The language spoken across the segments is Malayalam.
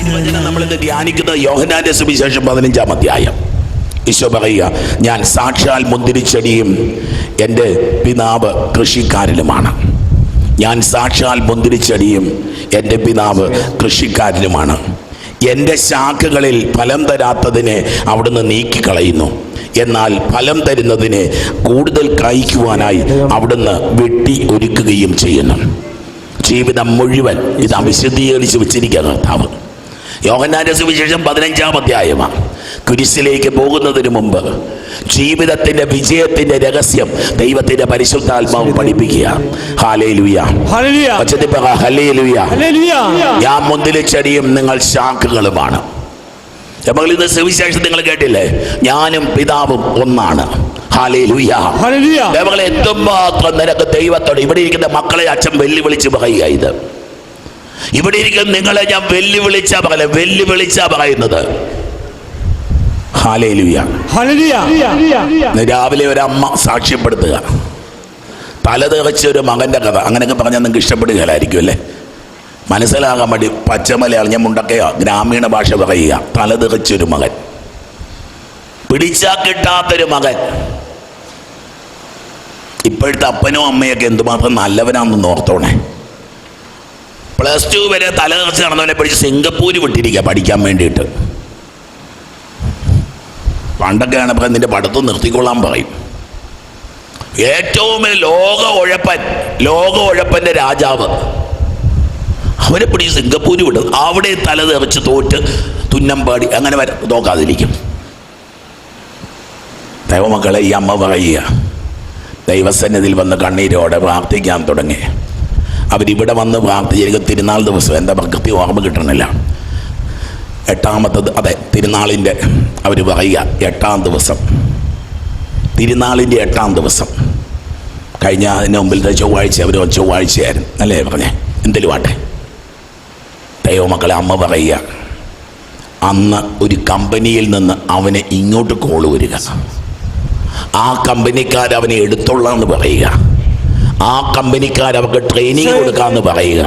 ആപിയാമിൻ നമ്മൾ ഇന്ന് ധ്യാനിക്കുന്നത് യോഹനാന്റെ സുവിശേഷം പതിനഞ്ചാം അധ്യായം. ഈശോ പറയുക ഞാൻ സാക്ഷാൽ മുന്തിരിച്ചെടിയും എന്റെ പിതാവ് കൃഷിക്കാരനുമാണ്. ഞാൻ സാക്ഷാൽ മുന്തിരിച്ചെടിയും എന്റെ പിതാവ് കൃഷിക്കാരനുമാണ്. എന്റെ ശാഖകളിൽ ഫലം തരാത്തതിനെ അവിടുന്ന് നീക്കിക്കളയുന്നു. എന്നാൽ ഫലം തരുന്നതിനെ കൂടുതൽ കായ്ക്കുവാനായി അവിടുന്ന് വെട്ടി ഒരുക്കുകയും ചെയ്യുന്നു. ജീവിതം മുഴുവൻ ഇത് വിശദീകരിച്ച് വെച്ചിരിക്കുക കർത്താവ്. യോഹന്നാന്റെ സുവിശേഷം പതിനഞ്ചാം അധ്യായമാണ്. കുരിശിലേക്ക് പോകുന്നതിന് മുമ്പ് ജീവിതത്തിന്റെ വിജയത്തിന്റെ രഹസ്യം ദൈവത്തിന്റെ പരിശുദ്ധാത്മാവ് പഠിപ്പിക്കുക. ഞാൻ മുന്തിരിച്ചെടിയും നിങ്ങൾ ശാഖകളുമാണ്. ഇന്ന് സുവിശേഷം നിങ്ങൾ കേട്ടില്ലേ? ഞാനും പിതാവും ഒന്നാണ്. ദൈവങ്ങളെ എന്തുമാത്രം നിനക്ക് ദൈവത്തോട് ഇവിടെ ഇരിക്കുന്ന മക്കളെ അച്ഛൻ വെല്ലുവിളിച്ച് പറയുക ഇത്. ഇവിടെ ഇരിക്കുന്ന നിങ്ങളെ ഞാൻ വെല്ലുവിളിച്ച പകല വെല്ലുവിളിച്ച പറയുന്നത്. രാവിലെ ഒരു അമ്മ സാക്ഷ്യപ്പെടുത്തുക. തലതെറിച്ച ഒരു മകന്റെ കഥ. അങ്ങനെയൊക്കെ പറഞ്ഞാൽ നിങ്ങൾക്ക് ഇഷ്ടപ്പെടുകയില്ലായിരിക്കും അല്ലേ? മനസ്സിലാകാൻ വേണ്ടി പച്ചമലയാളം ഞാൻ മുണ്ടക്കയോ. ഗ്രാമീണ ഭാഷ പറയുക. തല തികച്ചൊരു മകൻ. പിടിച്ചാ കിട്ടാത്തൊരു മകൻ. ഇപ്പോഴത്തെ അപ്പനും അമ്മയൊക്കെ എന്തുമാത്രം നല്ലവനാണെന്ന് ഓർത്തോണേ. പ്ലസ് ടു വരെ തലതെറിച്ച് നടന്നവനെ പഠിച്ച് സിംഗപ്പൂര് വിട്ടിരിക്കുക പഠിക്കാൻ വേണ്ടിയിട്ട്. പണ്ടൊക്കെയാണ് പറയുന്നത് നിന്റെ പഠിത്തം നിർത്തിക്കൊള്ളാൻ പറയും. ഏറ്റവും ലോക ഉഴപ്പൻ ലോക ഉഴപ്പന്റെ രാജാവ്. അവരെ പിടിച്ച് സിംഗപ്പൂര് വിടും. അവിടെ തല തെറിച്ച് തോറ്റ് തുന്നമ്പാടി അങ്ങനെ വര നോക്കാതിരിക്കും. ദൈവമക്കളെ ഈ അമ്മ പറയുക ദൈവസന്നിധിയിൽ വന്ന് കണ്ണീരോടെ പ്രാർത്ഥിക്കാൻ തുടങ്ങി. അവരിവിടെ വന്ന് പ്രാർത്ഥിച്ചിരിക്കും തിരുനാൾ ദിവസം. എന്റെ ഭക്തി ഓർമ്മ കിട്ടണില്ല. എട്ടാമത്തത് അതെ തിരുനാളിന്റെ അവർ പറയുക എട്ടാം ദിവസം. തിരുനാളിന്റെ എട്ടാം ദിവസം. കഴിഞ്ഞ അതിന് മുമ്പിലത്തെ ചൊവ്വാഴ്ച. അവർ ചൊവ്വാഴ്ചയായിരുന്നു. അല്ലേ പറഞ്ഞേ? എന്തെങ്കിലും ആട്ടെ. ദൈവമക്കളെ അമ്മ പറയുക അന്ന് ഒരു കമ്പനിയിൽ നിന്ന് അവനെ ഇങ്ങോട്ട് കോൾ വരിക. ആ കമ്പനിക്കാരവനെ എടുത്തോളാം എന്ന് പറയുക. ആ കമ്പനിക്കാർ അവർക്ക് ട്രെയിനിങ് കൊടുക്കാന്ന് പറയുക.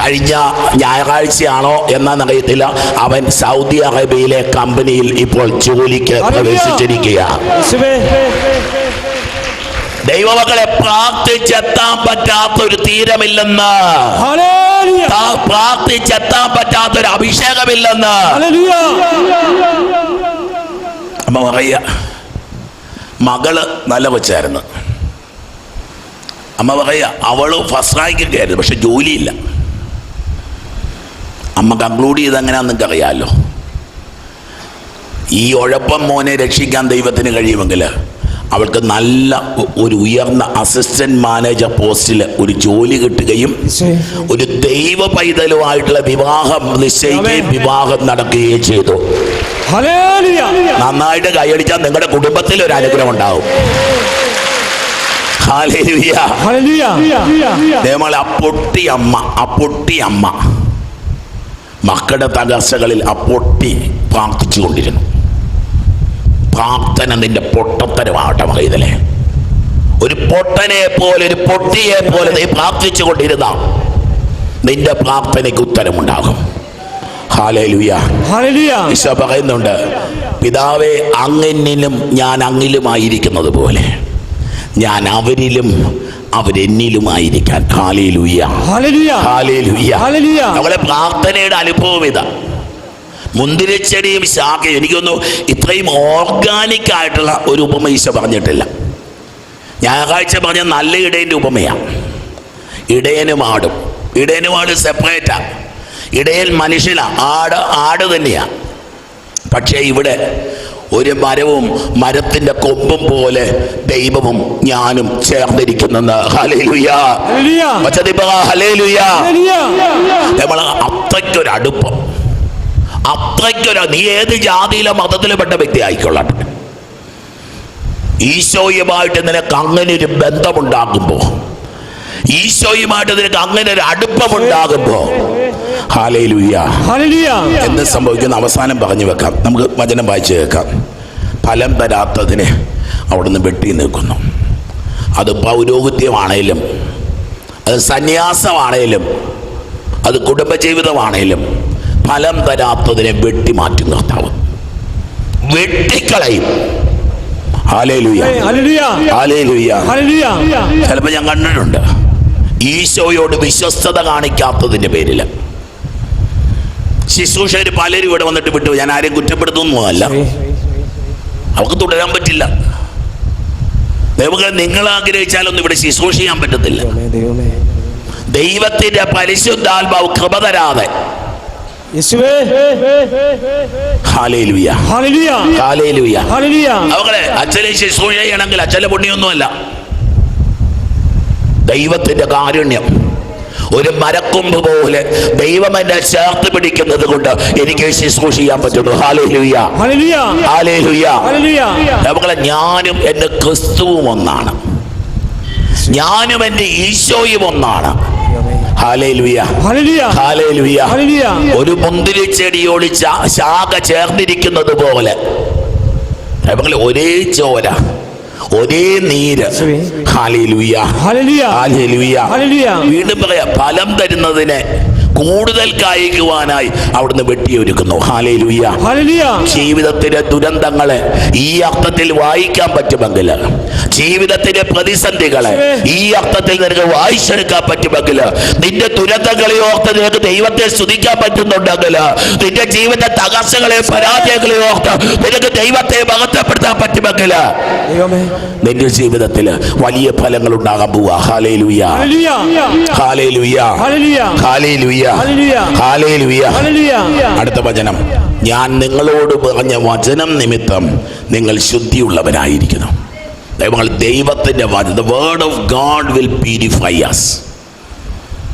കഴിഞ്ഞ ഞായറാഴ്ചയാണോ എന്നറിയത്തില്ല. അവൻ സൗദി അറേബ്യയിലെ കമ്പനിയിൽ ഇപ്പോൾ ജോലിക്ക് പ്രവേശിച്ചിരിക്കുക ദൈവമകളെ പ്രാർത്ഥിച്ചെത്താൻ പറ്റാത്ത ഒരു തീരമില്ലെന്ന് പ്രാർത്ഥിച്ചെത്താൻ പറ്റാത്ത ഒരു അഭിഷേകമില്ലെന്ന് അമ്മ പറയ മകൾ നല്ല കൊച്ചായിരുന്നു. അമ്മ പറയുക അവൾ ഫസ്റ്റ് റാങ്ക് പക്ഷെ ജോലിയില്ല. അമ്മ കൺക്ലൂഡ് ചെയ്ത് എങ്ങനെയാണെന്ന് നിങ്ങൾക്ക് അറിയാമല്ലോ ഈ ഉഴപ്പം മോനെ രക്ഷിക്കാൻ ദൈവത്തിന് കഴിയുമെങ്കിൽ അവൾക്ക് നല്ല ഒരു ഉയർന്ന അസിസ്റ്റന്റ് മാനേജർ പോസ്റ്റിൽ ഒരു ജോലി കിട്ടുകയും ഒരു ദൈവ പൈതലുമായിട്ടുള്ള വിവാഹം നിശ്ചയിക്കുകയും വിവാഹം നടക്കുകയും ചെയ്തു. നന്നായിട്ട് കൈയടിച്ചാൽ നിങ്ങളുടെ കുടുംബത്തിൽ ഒരു അനുഗ്രഹം ഉണ്ടാവും. ഹാലേലൂയ. ഹല്ലേലൂയ ദൈവമേ, ആ പൊട്ടി അമ്മ അപ്പൊട്ടി പൊട്ടി അമ്മ. മക്കളുടെ തകർച്ചകളിൽ അപ്പൊട്ടി പ്രാർത്ഥിച്ചു കൊണ്ടിരുന്നു പ്രാർത്ഥന നിന്റെ പൊട്ടത്തരമാകട്ടെ മകയിതലെ ഒരു പൊട്ടനെ പോലെ ഒരു പൊട്ടിയെ പോലെ നീ പ്രാർത്ഥിച്ചു കൊണ്ടിരുന്ന നിന്റെ പ്രാർത്ഥനയ്ക്ക് ഉത്തരമുണ്ടാകും. പറയുന്നുണ്ട് പിതാവേ അങ്ങനിലും ഞാൻ അങ്ങിലുമായിരിക്കുന്നത് പോലെ ഞാൻ അവരിലും അവരെന്നിലുമായിരിക്കാൻ നമ്മളെ പ്രാർത്ഥനയുടെ അനുഭവം ഇതാ. മുന്തിരിച്ചെടിയും ശാഖയും എനിക്കൊന്നു ഇത്രയും ഓർഗാനിക് ആയിട്ടുള്ള ഒരു ഉപമ ഈശോ പറഞ്ഞിട്ടില്ല. ഞായറാഴ്ച പറഞ്ഞ നല്ല ഇടയന്റെ ഉപമയാണ് ഇടയനും ആടും. ഇടയനും ആട് സെപ്പറേറ്റാണ് ഇടയൻ മനുഷ്യനാണ് ആട് ആട് തന്നെയാണ് പക്ഷേ ഇവിടെ ഒരു മരവും മരത്തിന്റെ കൊമ്പും പോലെ ദൈവവും ഞാനും ചേർന്നിരിക്കുന്നെന്ന്. നമ്മൾ അത്രയ്ക്കൊരു അടുപ്പം അത്രയ്ക്കൊരു നീ ഏത് ജാതിയിലോ മതത്തിലോ പെട്ട വ്യക്തി ആയിക്കൊള്ളട്ടെ. ഈശോയുമായിട്ട് നിനക്ക് അങ്ങനെ ഒരു ബന്ധമുണ്ടാകുമ്പോ ഈശോയുമായിട്ട് നിനക്ക് അങ്ങനെ ഒരു അടുപ്പമുണ്ടാകുമ്പോ എന്ത് സംഭവിക്കുന്ന അവസാനം പറഞ്ഞു വെക്കാം. നമുക്ക് വചനം വായിച്ചു കേൾക്കാം. ഫലം തരാത്തതിനെ അവിടുന്ന് വെട്ടി നിൽക്കുന്നു. അത് പൗരോഹിത്യമാണേലും അത് സന്യാസമാണേലും അത് കുടുംബജീവിതമാണേലും ഫലം തരാത്തതിനെ വെട്ടി മാറ്റി നിർത്താവും. വെട്ടിക്കളയും. ചിലപ്പോൾ ഞാൻ കണ്ടിട്ടുണ്ട്. ഈശോയോട് വിശ്വസ്തത കാണിക്കാത്തതിന്റെ പേരിൽ ശുശ്രൂഷകർ പലരും ഇവിടെ വന്നിട്ട് വിട്ടു. ഞാൻ ആരെയും കുറ്റപ്പെടുത്തുന്നതല്ല. അവർക്ക് തുടരാൻ പറ്റില്ല. ദൈവങ്ങളെ നിങ്ങൾ ആഗ്രഹിച്ചാലൊന്നും ഇവിടെ ശുശ്രൂഷ ചെയ്യാൻ പറ്റത്തില്ല. ദൈവത്തിന്റെ പരിശുദ്ധാത്മാവ് കൃപ തരാതെ. അവകളെ അച്ഛനെ ശുശ്രൂഷ ചെയ്യണമെങ്കിൽ അച്ഛന്റെ പുണ്യൊന്നുമല്ല ദൈവത്തിന്റെ കാരുണ്യം. ഒരു മരക്കൊമ്പ് പോലെ ദൈവം എന്നെ ചേർത്ത് പിടിക്കുന്നത് കൊണ്ട് എനിക്ക് ശുശ്രൂഷ ചെയ്യാൻ പറ്റുന്നു. നമ്മളെ ഞാനും എന്റെ ക്രിസ്തുവും ഒന്നാണ്. ഞാനും എന്റെ ഈശോയും ഒന്നാണ്. ഒരു മുന്തിരി ചെടിയോട് ശാഖ ചേർന്നിരിക്കുന്നത് പോലെ. ഒരേ ചോര. ഒരേ നീര്. വീണ്ടും പറയാ ഫലം തരുന്നതിനെ കൂടുതൽ കായിക്കുവാനായി അവിടുന്ന് വെട്ടിയൊരുക്കുന്നു. ജീവിതത്തിലെ ദുരന്തങ്ങളെ ഈ അർത്ഥത്തിൽ വായിക്കാൻ പറ്റുമെങ്കിൽ ജീവിതത്തിലെ പ്രതിസന്ധികളെ ഈ അർത്ഥത്തിൽ നിനക്ക് വായിച്ചെടുക്കാൻ പറ്റുമെങ്കിൽ നിന്റെ ദുരന്തങ്ങളെ ഓർത്ത് നിനക്ക് ദൈവത്തെ സ്തുതിക്കാൻ പറ്റുന്നുണ്ടെങ്കിൽ നിന്റെ ജീവിത തകർച്ചകളെ പരാജയങ്ങളെ ഓർത്ത് നിനക്ക് ദൈവത്തെ മഹത്വപ്പെടുത്താൻ പറ്റുമെങ്കിൽ നിന്റെ ജീവിതത്തിൽ വലിയ ഫലങ്ങൾ ഉണ്ടാകാൻ പോവാ. ഹല്ലേലൂയ. Hallelujah hallelujah. അടുത്ത വചനം. ഞാൻ നിങ്ങളോട് പറഞ്ഞ വചനം നിമിത്തം നിങ്ങൾ ശുദ്ധിയുള്ളവരായിരിക്കണം ദൈവങ്ങൾ ദൈവത്തിന്റെ വചനം the word of God will purify us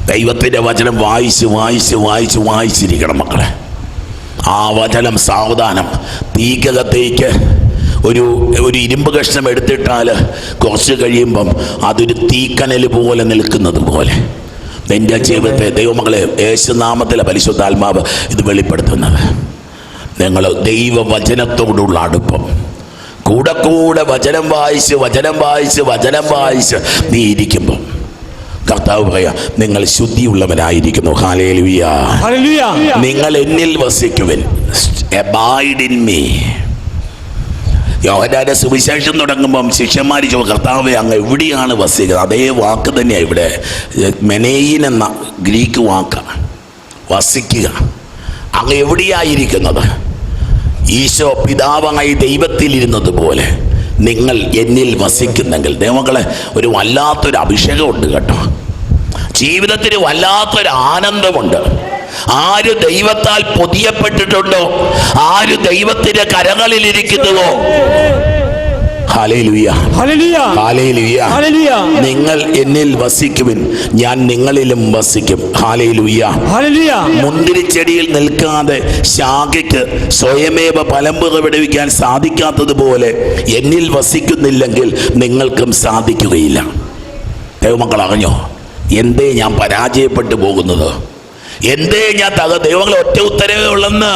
ദൈവത്തിന്റെ വചനം വായിച്ച് വായിച്ച് വായിച്ച് വായിച്ചിരിക്കണം മക്കളെ. ആ വചനം സാവധാനം. തീക്കകത്തേക്ക് ഒരു ഒരു ഇരുമ്പ് കഷ്ണം എടുത്തിട്ടാൽ കുറച്ച് കഴിയുമ്പം അതൊരു തീക്കനൽ പോലെ നിൽക്കുന്നത് പോലെ നിന്റെ ജീവിതത്തെ ദൈവമകളെ യേശുനാമത്തിലെ പരിശുദ്ധാത്മാവ് ഇത് വെളിപ്പെടുത്തുന്നത്. നിങ്ങൾ ദൈവവചനത്തോടുള്ള അടുപ്പം. കൂടെ കൂടെ വചനം വായിച്ച് വചനം വായിച്ച് വചനം വായിച്ച് നീ ഇരിക്കുമ്പം. കർത്താവ് പറയാ നിങ്ങൾ ശുദ്ധിയുള്ളവരായിരിക്കുന്നു. നിങ്ങൾ എന്നിൽ വസിക്കുവിൻ. അബൈഡ് ഇൻ മീ യോഹനാന്റെ സുവിശേഷം തുടങ്ങുമ്പം ശിഷ്യന്മാർ ചോ കർത്താവ് അങ്ങ് എവിടെയാണ് വസിക്കുന്നത് അതേ വാക്ക് തന്നെയാണ് ഇവിടെ. മെനയിൻ എന്ന ഗ്രീക്ക് വാക്കാണ് വസിക്കുക. അങ്ങ് എവിടെയായിരിക്കുന്നത്? ഈശോ പിതാവായി ദൈവത്തിലിരുന്നത് പോലെ നിങ്ങൾ എന്നിൽ വസിക്കുന്നെങ്കിൽ. ദൈവങ്ങളെ ഒരു വല്ലാത്തൊരു അഭിഷേകമുണ്ട് കേട്ടോ. ജീവിതത്തിന് വല്ലാത്തൊരു ആനന്ദമുണ്ട്. ആര് ദൈവത്താൽ പൊതിയപ്പെട്ടിട്ടുണ്ടോ? ആര് ദൈവത്തിന്റെ കരങ്ങളിലിരിക്കുന്നുവോ? നിങ്ങൾ എന്നിൽ വസിക്കുവിൻ. ഞാൻ നിങ്ങളിലും വസിക്കും. മുന്തിരിച്ചെടിയിൽ നിൽക്കാതെ ശാഖയ്ക്ക് സ്വയമേവ ഫലം പുറപ്പെടുവിക്കാൻ സാധിക്കാത്തതുപോലെ എന്നിൽ വസിക്കുന്നില്ലെങ്കിൽ നിങ്ങൾക്കും സാധിക്കുകയില്ല. ദൈവമക്കൾ അറിഞ്ഞോ? എന്തേ ഞാൻ പരാജയപ്പെട്ടു പോകുന്നത്? എന്തേ ഞാൻ തക ദൈവങ്ങൾ ഒറ്റ ഉത്തരവേ ഉള്ളെന്ന്.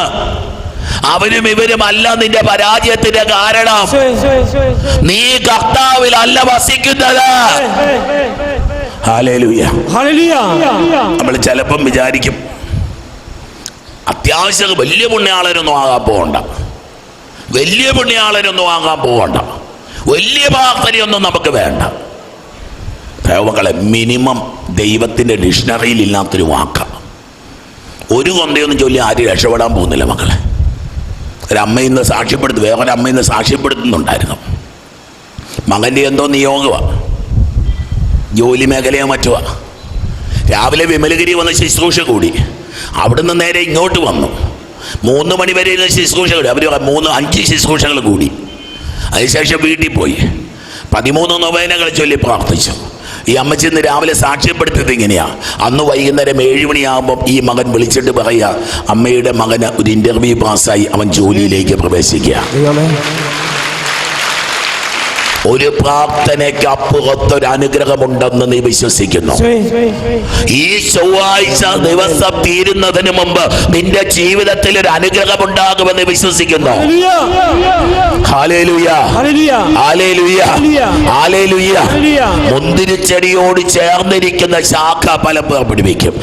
അവനും ഇവരും അല്ല നിന്റെ പരാജയത്തിന്റെ കാരണം. നീ കർത്താവിൽ അല്ല വസിക്കുന്നത്. നമ്മൾ ചിലപ്പം വിചാരിക്കും അത്യാവശ്യം വലിയ പുണ്യാളനൊന്നും ആകാൻ പോകണ്ട വലിയ പുണ്യാളനൊന്നും ആകാൻ പോകണ്ട വലിയ പ്രാർത്ഥനയൊന്നും നമുക്ക് വേണ്ട. ദൈവങ്ങളെ മിനിമം ദൈവത്തിന്റെ ഡിക്ഷണറിയിൽ ഇല്ലാത്തൊരു വാക്കാണ് ഒരു കൊന്തയൊന്നും ചൊല്ലി ആരും രക്ഷപ്പെടാൻ പോകുന്നില്ല മക്കളെ. ഒരമ്മ ഇന്ന് സാക്ഷ്യപ്പെടുത്തി വേറെ അമ്മ ഇന്ന് സാക്ഷ്യപ്പെടുത്തുന്നുണ്ടായിരുന്നു. മകന്റെ എന്തോ നിയോഗമാണ് ജോലി മേഖലയോ മറ്റുവാ രാവിലെ വിമലഗിരി വന്ന് ശുശ്രൂഷ കൂടി. അവിടുന്ന് നേരെ ഇങ്ങോട്ട് വന്നു. മൂന്ന് മണി വരെ ശുശ്രൂഷ കൂടി. അവർ മൂന്ന് അഞ്ച് ശുശ്രൂഷകൾ കൂടി. അതിനുശേഷം വീട്ടിൽ പോയി. പതിമൂന്ന് നൊവേനകൾ ചൊല്ലി പ്രാർത്ഥിച്ചു. ഈ അമ്മച്ചി ഇന്ന് രാവിലെ സാക്ഷ്യപ്പെടുത്തിയത് ഇങ്ങനെയാ. അന്ന് വൈകുന്നേരം ഏഴ് മണിയാകുമ്പോൾ ഈ മകൻ വിളിച്ചിട്ട് പറയുക അമ്മയുടെ മകന് ഒരു ഇന്റർവ്യൂ പാസ്സായി അവൻ ജോലിയിലേക്ക് പ്രവേശിക്കുക. ഒരു പ്രാർത്ഥനയ്ക്ക് അപ്പുറത്തൊരു അനുഗ്രഹമുണ്ടെന്ന് നീ വിശ്വസിക്കുന്നു. ഈ ചൊവ്വാഴ്ച ദിവസം തീരുന്നതിന് മുമ്പ് നിന്റെ ജീവിതത്തിൽ ഒരു അനുഗ്രഹം ഉണ്ടാകുമെന്ന് വിശ്വസിക്കുന്നു മുന്തിരിച്ചെടിയോട് ചേർന്നിരിക്കുന്ന ശാഖ ഫലം പിടിപ്പിക്കും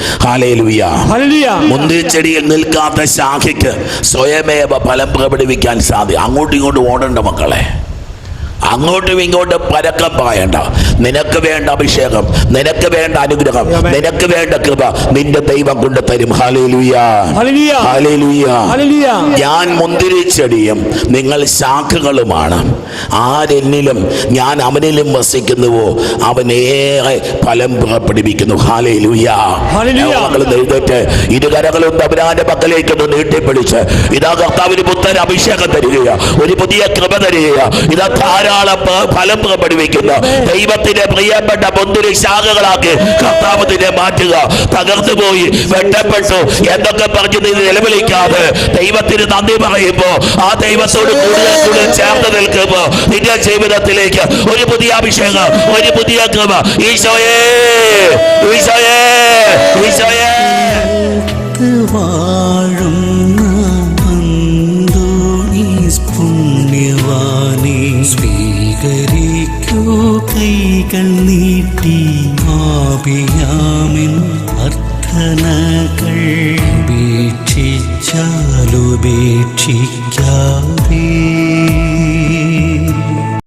മുന്തിരിച്ചെടിയിൽ നിൽക്കാത്ത ശാഖയ്ക്ക് സ്വയമേവ ഫലം പ്രകടിപ്പിക്കാൻ സാധ്യത അങ്ങോട്ടും ഇങ്ങോട്ടും ഓടേണ്ട മക്കളെ. അങ്ങോട്ടും ഇങ്ങോട്ടും പരക്കം പായണ്ട നിനക്ക് വേണ്ട അഭിഷേകം നിനക്ക് വേണ്ട അനുഗ്രഹം നിനക്ക് വേണ്ട കൃപ നിന്റെ ദൈവം കൊണ്ട് തരും ഞാൻ മുന്തിരിച്ചെടിയും നിങ്ങൾ ശാഖകളുമാണ്. ആരെന്നിലും ഞാൻ അവനിലും വസിക്കുന്നുവോ? അവനേറെ ഫലം പുറപ്പെടുവിക്കുന്നു എഴുന്നേറ്റ് ഇരുകരകളും തമ്പുരാന്റെ പക്കലേക്ക് ഒന്ന് നീട്ടിപ്പിടിച്ച്. ഇതാ കർത്താവിന് പുത്തൻ അഭിഷേകം തരികയാ. ഒരു പുതിയ കൃപ തരികയാ. ഇതാ ധാരാളം ഫലം പുറപ്പെടുവിക്കുന്ന ദൈവത്തിന്റെ പ്രിയപ്പെട്ട മുന്തിരി ശാഖകളാക്കി കർത്താവ് നിന്നെ മാറ്റുക. തകർന്നു പോയി വെട്ടപ്പെട്ടു. എന്നൊക്കെ പറഞ്ഞ് നീ നിലവിളിക്കാതെ ദൈവത്തിന് നന്ദി പറയുമ്പോ ആ ദൈവത്തോട് കൂടുതൽ കൂടുതൽ ചേർന്ന് നിൽക്കുമ്പോ നിന്റെ ജീവിതത്തിലേക്ക് ഒരു പുതിയ അഭിഷേകം ഒരു പുതിയ കൃപ. ഈശോയേ ഈശോയേ ഈശോയേ.